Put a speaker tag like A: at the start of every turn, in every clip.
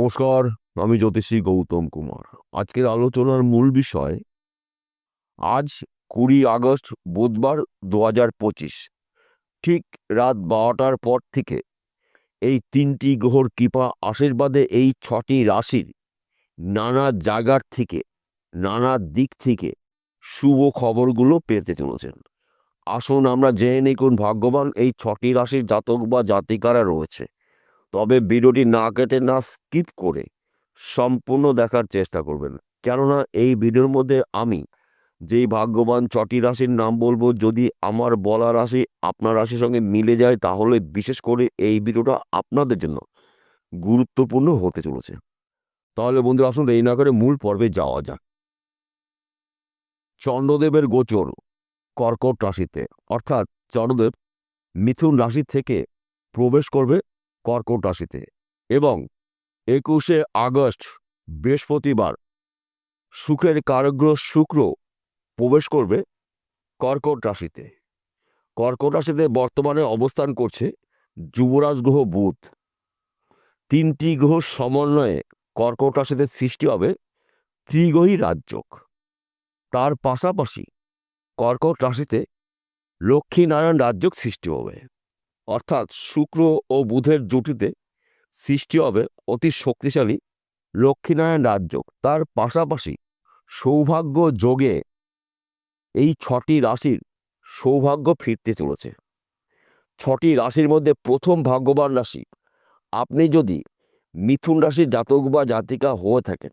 A: নমস্কার, আমি জ্যোতিষী গৌতম কুমার। আজকের আলোচনার মূল বিষয়, আজ কুড়ি আগস্ট, বুধবার দু পঁচিশ, ঠিক রাত বারোটার পর থেকে এই তিনটি গ্রহর কৃপা আশীর্বাদে এই ছটি রাশির নানা জায়গার থেকে, নানা দিক থেকে শুভ খবরগুলো পেতে চলেছেন। আসুন আমরা জেনে নিই কোন ভাগ্যবান এই ছটি রাশির জাতক বা জাতিকারা রয়েছে। তবে ভিডিওটি না কেটে না স্কিপ করে সম্পূর্ণ দেখার চেষ্টা করবেন। কেননা এই ভিডিওর মধ্যে আমি যেই ভাগ্যবান ছটি রাশির নাম বলব, যদি আমার বলা রাশি আপনার রাশির সঙ্গে মিলে যায়, তাহলে বিশেষ করে এই ভিডিওটা আপনাদের জন্য গুরুত্বপূর্ণ হতে চলেছে। তাহলে বন্ধু আসুন এই না করে মূল পর্বে যাওয়া যাক। চন্দ্রদেবের গোচর কর্কট রাশিতে, অর্থাৎ চন্দ্রদেব মিথুন রাশি থেকে প্রবেশ করবে কর্কট রাশিতে এবং একুশে আগস্ট, বৃহস্পতিবার। সুখের কারগ্রহ শুক্র প্রবেশ করবে কর্কট রাশিতে। কর্কট রাশিতে বর্তমানে অবস্থান করছে যুবরাজ গ্রহ বুধ। তিনটি গ্রহ সমন্বয়ে কর্কট রাশিতে সৃষ্টি হবে ত্রিগ্রহী রাজ্যক তার পাশাপাশি কর্কট রাশিতে লক্ষ্মীনারায়ণ রাজ্যক সৃষ্টি হবে। অর্থাৎ শুক্র ও বুধের জুটিতে সৃষ্টি হবে অতি শক্তিশালী লক্ষ্মীনারায়ণ রাজ্য। তার পাশাপাশি সৌভাগ্য যোগে এই ছটি রাশির সৌভাগ্য ফিরতে চলেছে। ছটি রাশির মধ্যে প্রথম ভাগ্যবান রাশি, আপনি যদি মিথুন রাশির জাতক বা জাতিকা হয়ে থাকেন,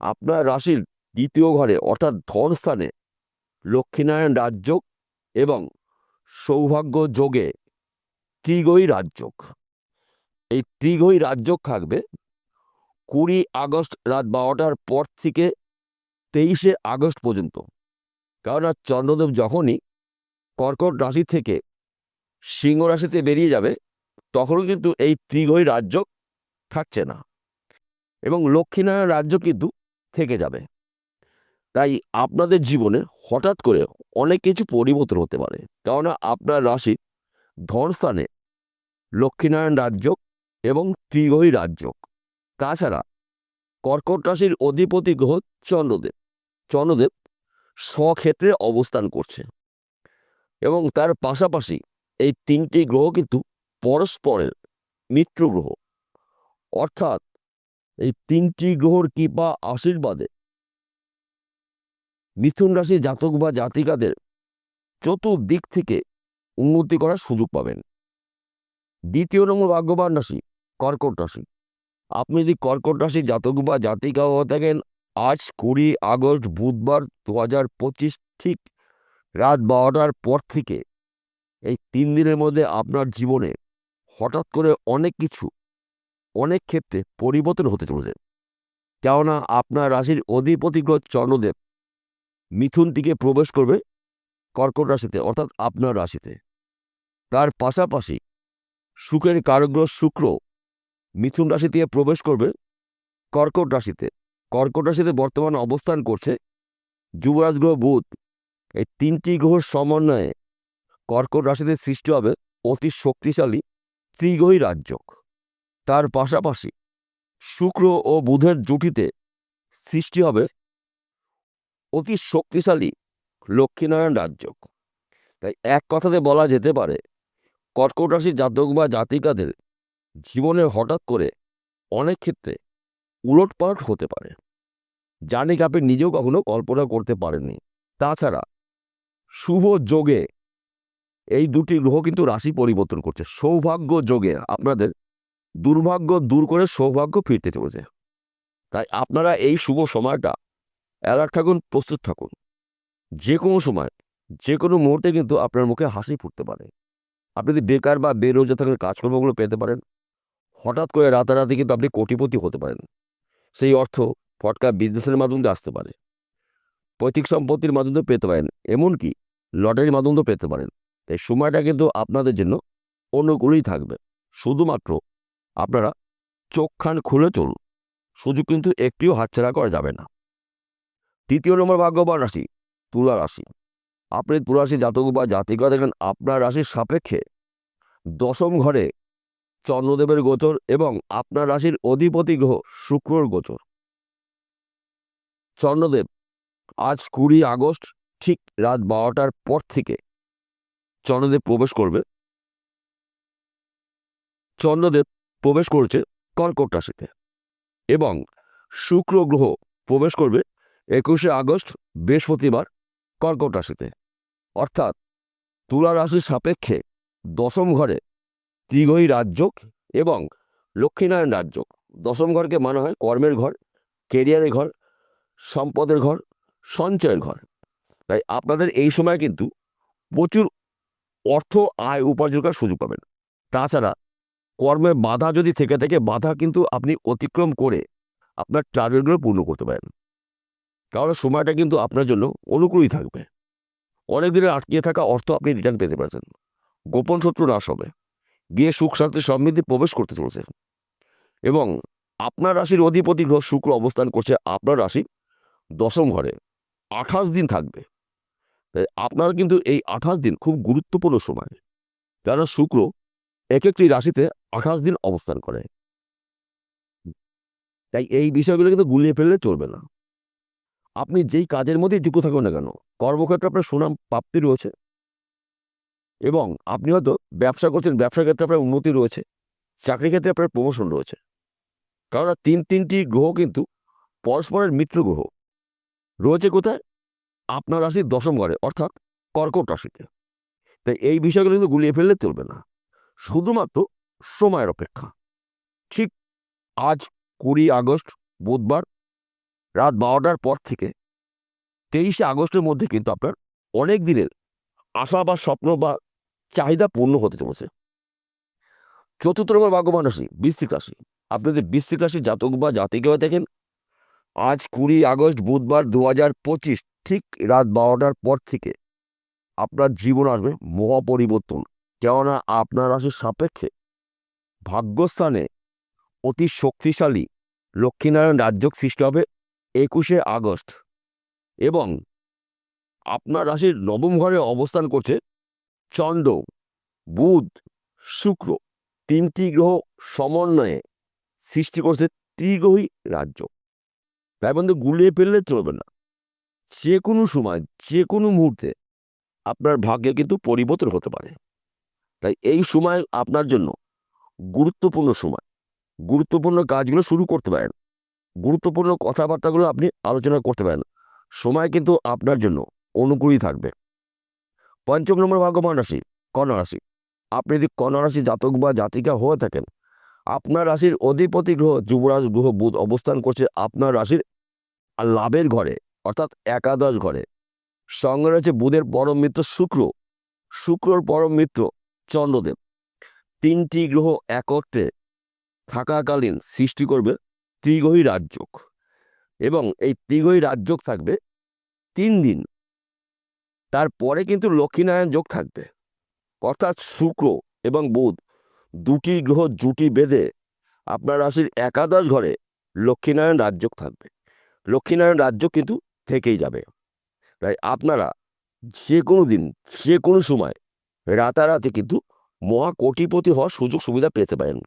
A: আপনার রাশির দ্বিতীয় ঘরে অর্থাৎ ধনস্থানে লক্ষ্মীনারায়ণ রাজ্য এবং সৌভাগ্য যোগে ত্রিগই রাজ্যক এই ত্রিগই রাজ্যক থাকবে কুড়ি আগস্ট রাত বারোটার পর থেকে তেইশে আগস্ট পর্যন্ত। কারণ আর চন্দ্রদেব যখনই কর্কট রাশি থেকে সিংহ রাশিতে বেরিয়ে যাবে, তখনও কিন্তু এই ত্রিগই রাজ্য থাকছে না এবং লক্ষ্মীনারায়ণ রাজ্য কিন্তু থেকে যাবে। তাই আপনাদের জীবনে হঠাৎ করে অনেক কিছু পরিবর্তন হতে পারে। কেননা আপনার রাশি ধনস্থানে লক্ষ্মীনারায়ণ রাজ্য এবং ত্রিগ্রহী রাজ্য তাছাড়া কর্কট রাশির অধিপতি গ্রহ চন্দ্রদেব। চন্দ্রদেব স্বক্ষেত্রে অবস্থান করছে এবং তার পাশাপাশি এই তিনটি গ্রহ কিন্তু পরস্পরের মিত্র গ্রহ। অর্থাৎ এই তিনটি গ্রহর কৃপা আশীর্বাদে মিথুন রাশির জাতক বা জাতিকাদের চতুর্দিক থেকে উন্নতি করার সুযোগ পাবেন। দ্বিতীয় নম্বর ভাগ্যবান রাশি, কর্কট রাশি। আপনি যদি কর্কট রাশি জাতক বা জাতিকা হয়ে থাকেন, আজ কুড়ি আগস্ট বুধবার দু হাজার পঁচিশ ঠিক রাত বারোটার পর থেকে এই তিন দিনের মধ্যে আপনার জীবনে হঠাৎ করে অনেক কিছু, অনেক ক্ষেত্রে পরিবর্তন হতে চলেছে। কেননা আপনার রাশির অধিপতি গ্রহ চন্দ্রদেব মিথুন থেকে প্রবেশ করবে কর্কট রাশিতে, অর্থাৎ আপনার রাশিতে। তার পাশাপাশি সুখের কারগ্রহ শুক্র মিথুন রাশি দিয়ে প্রবেশ করবে কর্কট রাশিতে। কর্কট রাশিতে বর্তমান অবস্থান করছে যুবরাজ গ্রহ বুধ। এই তিনটি গ্রহর সমন্বয়ে কর্কট রাশিতে সৃষ্টি হবে অতি শক্তিশালী ত্রিগ্রহী রাজ্যক তার পাশাপাশি শুক্র ও বুধের জুটিতে সৃষ্টি হবে অতি শক্তিশালী লক্ষ্মীনারায়ণ রাজ্যক তাই এক কথাতে বলা যেতে পারে কর্কট রাশির জাতক বা জাতিকাদের জীবনে হঠাৎ করে অনেক ক্ষেত্রে উলটপালট হতে পারে। নাকি আপনি নিজেও কখনো কল্পনা করতে পারেননি। তাছাড়া শুভ যোগে এই দুটি গ্রহ কিন্তু রাশি পরিবর্তন করছে। সৌভাগ্য যোগে আপনাদের দুর্ভাগ্য দূর করে সৌভাগ্য ফিরতে চলেছে। তাই আপনারা এই শুভ সময়টা অ্যালার্ট থাকুন, প্রস্তুত থাকুন। যে কোনো সময় যে কোনো মুহূর্তে কিন্তু আপনার মুখে হাসি ফুটতে পারে। আপনি যদি বেকার বা বেরোজগার থাকেন কাজকর্মগুলো পেতে পারেন, হঠাৎ করে রাতারাতি কিন্তু আপনি কোটিপতি হতে পারেন। সেই অর্থ ফটকা বিজনেসের মাধ্যমে আসতে পারে। পৈতৃক সম্পত্তির মাধ্যমে পেতে পারেন, এমনকি লটারির মাধ্যমেও পেতে পারেন। তাই সময়টা কিন্তু আপনাদের জন্য অনুকূলই থাকবে। শুধুমাত্র আপনারা চোখ খান খুলে চলুন। সুযোগ কিন্তু একটিও হাতছাড়া করা যাবে না। তৃতীয় নম্বর ভাগ্যবান রাশি, তুলা রাশি। আপনি তুলা রাশি জাতক বা জাতিকা দেখেন, আপনার রাশির সাপেক্ষে দশম ঘরে চন্দ্রদেবের গোচর এবং আপনার রাশির অধিপতি গ্রহ শুক্রর গোচর। চন্দ্রদেব, আজ কুড়ি আগস্ট, ঠিক রাত বারোটার পর থেকে চন্দ্রদেব প্রবেশ করবে। চন্দ্রদেব প্রবেশ করছে কর্কট রাশিতে এবং শুক্র গ্রহ প্রবেশ করবে একুশে আগস্ট, বৃহস্পতিবার কর্কট রাশিতে। অর্থাৎ তুলা রাশির সাপেক্ষে দশম ঘরে ত্রিগয়ী রাজযোগ এবং লক্ষ্মীনারায়ণ রাজযোগ। দশম ঘরকে মানা হয় কর্মের ঘর কেরিয়ারের ঘর, সম্পদের ঘর, সঞ্চয়ের ঘর। তাই আপনাদের এই সময় কিন্তু প্রচুর অর্থ, আয় উপার্জন করার সুযোগ পাবেন। তাছাড়া কর্মে বাধা যদি থেকে থাকে, বাধা কিন্তু আপনি অতিক্রম করে আপনার টার্গেটগুলো পূর্ণ করতে পারেন। কারণ সময়টা কিন্তু আপনার জন্য অনুকূলই থাকবে। অনেক দিনের আটকিয়ে থাকা অর্থ আপনি রিটার্ন পেতে পারছেন। গোপন শত্রু নাশ হবে। গিয়ে সুখ, শান্তি সমৃদ্ধি প্রবেশ করতে চলেছে। এবং আপনার রাশির অধিপতি গ্রহ শুক্র অবস্থান করছে আপনার রাশি দশম ঘরে। আঠাশ দিন থাকবে। তাই আপনার কিন্তু এই আঠাশ দিন খুব গুরুত্বপূর্ণ সময়। কেন শুক্র এক একটি রাশিতে আঠাশ দিন অবস্থান করে। তাই এই বিষয়গুলো কিন্তু গুলিয়ে ফেললে চলবে না। আপনি যেই কাজের মধ্যেই যুক্ত থাকুন না কেন, কর্মক্ষেত্রে আপনার সুনাম, প্রাপ্তি রয়েছে। এবং আপনি হয়তো ব্যবসা করছেন, ব্যবসার ক্ষেত্রে আপনার উন্নতি রয়েছে চাকরি ক্ষেত্রে আপনার প্রমোশন রয়েছে। কারণ তিন, তিনটি গ্রহ কিন্তু পরস্পরের মিত্র গ্রহ। রয়েছে কোথায়? আপনার রাশির দশম ঘরে, অর্থাৎ কর্কট রাশিতে। তাই এই বিষয়গুলো কিন্তু গুলিয়ে ফেললে চলবে না। শুধুমাত্র সময়ের অপেক্ষা। ঠিক আজ কুড়ি আগস্ট, বুধবার রাত বারোটার পর থেকে তেইশে আগস্টের মধ্যে কিন্তু আপনার অনেক দিনের আশা বা স্বপ্ন বা চাহিদা পূর্ণ হতে চলেছে। চতুর্থ নম্বর ভাগ্যবান রাশি, বৃশ্চিক রাশি। আপনি যদি বৃশ্চিক রাশি জাতক বা জাতিকে হয়ে দেখেন আজ কুড়ি আগস্ট, বুধবার দু হাজার পঁচিশ, ঠিক রাত বারোটার পর থেকে আপনার জীবন আসবে মহা পরিবর্তন কেননা আপনার রাশির সাপেক্ষে ভাগ্যস্থানে অতি শক্তিশালী লক্ষ্মীনারায়ণ রাজ্যক সৃষ্টি হবে। একুশে আগস্ট। এবং আপনার রাশির নবম ঘরে অবস্থান করছে চন্দ্র, বুধ, শুক্র। তিনটি গ্রহ সমন্বয়ে সৃষ্টি করছে ত্রিগ্রহী রাজ্য। তাই বন্ধু, গুলিয়ে ফেললে চলবে না। যে কোনো সময় যে কোনো মুহূর্তে আপনার ভাগ্যে কিন্তু পরিবর্তন হতে পারে। তাই এই সময় আপনার জন্য গুরুত্বপূর্ণ সময়। গুরুত্বপূর্ণ কাজগুলো শুরু করতে পারেন। গুরুত্বপূর্ণ কথাবার্তাগুলো আপনি আলোচনা করতে পারেন। সময় কিন্তু আপনার জন্য অনুকূলই থাকবে। পঞ্চম নম্বর ভাগ্যবান রাশি, কন্যা রাশি। আপনি যদি কন্যা রাশি জাতক বা জাতিকা হয়ে থাকেন, আপনার রাশির অধিপতি গ্রহ যুবরাজ গ্রহ বুধ অবস্থান করছে আপনার রাশির লাভের ঘরে, অর্থাৎ একাদশ ঘরে। সঙ্গে রয়েছে বুধের পরম মিত্র শুক্র। শুক্রর পরম মিত্র চন্দ্রদেব। তিনটি গ্রহ একত্রে থাকাকালীন সৃষ্টি করবে ত্রিগ্রহী রাজযোগ এবং এই ত্রিগ্রহী রাজযোগ থাকবে তিন দিন। তারপরে কিন্তু লক্ষ্মীনারায়ণ যোগ থাকবে। অর্থাৎ শুক্র এবং বুধ দুটি গ্রহ জুটি বেঁধে আপনার রাশির একাদশ ঘরে লক্ষ্মীনারায়ণ রাজযোগ থাকবে। লক্ষ্মীনারায়ণ রাজ্য কিন্তু থেকেই যাবে। তাই আপনারা যে কোনো দিন, যে কোনো সময় রাতারাতি কিন্তু মহা কোটিপতি হওয়ার সুযোগ সুবিধা পেতে পারেন।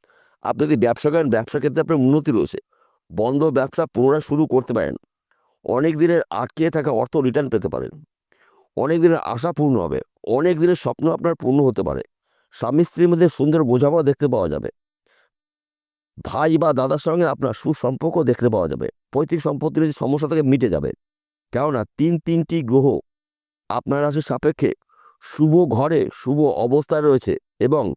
A: আপনি যদি ব্যবসা করেন ব্যবসা ক্ষেত্রে আপনার উন্নতি রয়েছে। বন্ধ ব্যবসা পুনরায় শুরু করতে পারেন। অনেক দিনের আটকে থাকা অর্থ রিটার্ন পেতে পারেন। অনেক দিনের আশা পূর্ণ হবে। অনেক দিনের স্বপ্ন আপনার পূর্ণ হতে পারে। স্বামী স্ত্রীর মধ্যে সুন্দর বোঝাপড়া দেখতে পাওয়া যাবে। ভাই বা দাদার সঙ্গে আপনার সুসম্পর্ক দেখতে পাওয়া যাবে। পৈতৃক সম্পত্তির সমস্যা থেকে মিটে যাবে। কেননা তিন তিনটি গ্রহ আপনার রাশির সাপেক্ষে শুভ ঘরে শুভ অবস্থায় রয়েছে এবং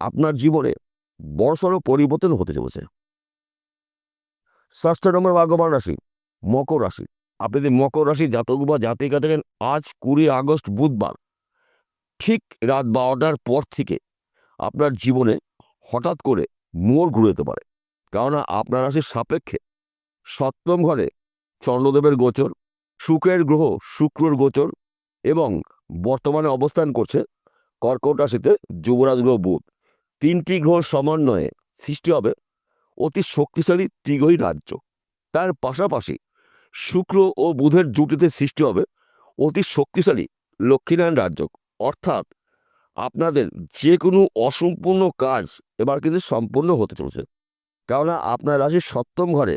A: আপনার জীবনে বড়সড় পরিবর্তন হতে চলেছে। ষষ্ঠ নম্বর ভাগ্যবান রাশি, মকর রাশি। আপনি যদি মকর রাশি জাতক বা জাতিকা থাকেন, আজ কুড়ি আগস্ট বুধবার, ঠিক রাত বারোটার পর থেকে আপনার জীবনে হঠাৎ করে মোড় ঘুরে যেতে পারে। কেননা আপনার রাশির সাপেক্ষে সপ্তম ঘরে চন্দ্রদেবের গোচর, শুক্রের গ্রহ শুক্রর গোচর এবং বর্তমানে অবস্থান করছে কর্কট রাশিতে যুবরাজ গ্রহ বুধ। তিনটি গ্রহ সমন্বয়ে সৃষ্টি হবে অতি শক্তিশালী ত্রিগ্রহী রাজ্য। তার পাশাপাশি শুক্র ও বুধের জুটিতে সৃষ্টি হবে অতি শক্তিশালী লক্ষ্মীনারায়ণ রাজ্য। অর্থাৎ আপনাদের যে কোনো অসম্পূর্ণ কাজ এবার কিন্তু সম্পূর্ণ হতে চলেছে। কেননা আপনার রাশির সপ্তম ঘরে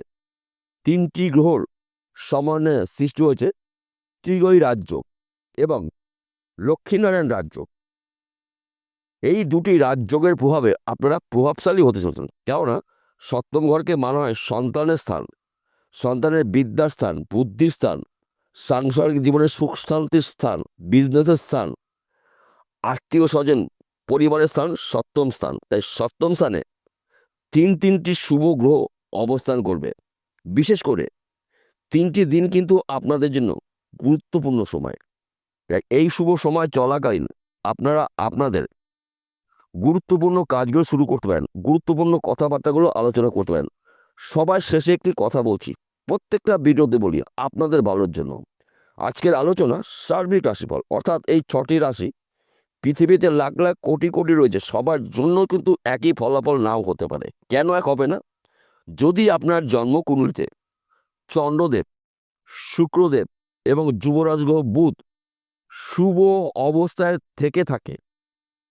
A: তিনটি গ্রহর সমন্বয়ে সৃষ্টি হয়েছে ত্রিগই রাজ্য এবং লক্ষ্মীনারায়ণ রাজ্য। এই দুটি রাজযোগের প্রভাবে আপনারা প্রভাবশালী হতে চলেছেন। কেননা সপ্তম ঘরকে মানা হয় সন্তানের স্থান। সন্তানের বিদ্যার স্থান, বুদ্ধির স্থান, সাংসারিক জীবনের সুখ শান্তির স্থান বিজনেসের স্থান। আত্মীয় স্বজন, পরিবারের স্থান, সপ্তম স্থান। তাই সপ্তম স্থানে তিন তিনটি শুভ গ্রহ অবস্থান করবে। বিশেষ করে তিনটি দিন কিন্তু আপনাদের জন্য গুরুত্বপূর্ণ সময়। এই শুভ সময় চলাকালীন আপনারা, আপনাদের গুরুত্বপূর্ণ কাজগুলো শুরু করতে পারেন। গুরুত্বপূর্ণ কথাবার্তাগুলো আলোচনা করতে পারেন। সবার শেষে একটি কথা বলছি। প্রত্যেকটা ভিডিওতে বলি, আপনাদের ভালোর জন্য। আজকের আলোচনা সার্বিক রাশিফল, অর্থাৎ এই ছটি রাশি পৃথিবীতে লাখ লাখ কোটি কোটি রয়েছে। সবার জন্য কিন্তু একই ফলাফল নাও হতে পারে। কেন এক হবে না? যদি আপনার জন্ম জন্মকুণ্ডলিতে চন্দ্রদেব, শুক্রদেব এবং যুবরাজ বুধ শুভ অবস্থায় থেকে থাকে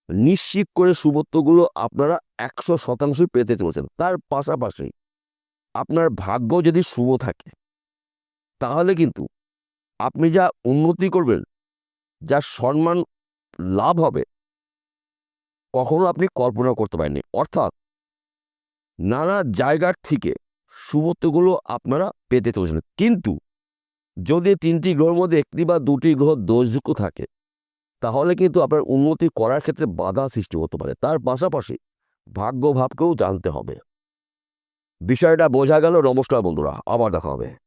A: নিশ্চিত করে শুভত্বগুলো আপনারা একশো শতাংশই পেতে চলেছেন। তার পাশাপাশি আপনার ভাগ্য যদি শুভ থাকে, তাহলে কিন্তু আপনি যা উন্নতি করবেন, যা সম্মান লাভ হবে, কখনো আপনি কল্পনা করতে পারেননি। অর্থাৎ নানা জায়গার থেকে শুভত্বগুলো আপনারা পেতে চলেছেন। কিন্তু যদি তিনটি গ্রহের মধ্যে একটি বা দুটি গ্রহ দোষযুক্ত থাকে তাহলে কিন্তু আপনার উন্নতি করার ক্ষেত্রে বাধা সৃষ্টি হতে পারে। তার পাশাপাশি ভাগ্য ভাবকেও জানতে হবে। বিষয়টা বোঝা গেল। নমস্কার বন্ধুরা, আবার দেখা হবে।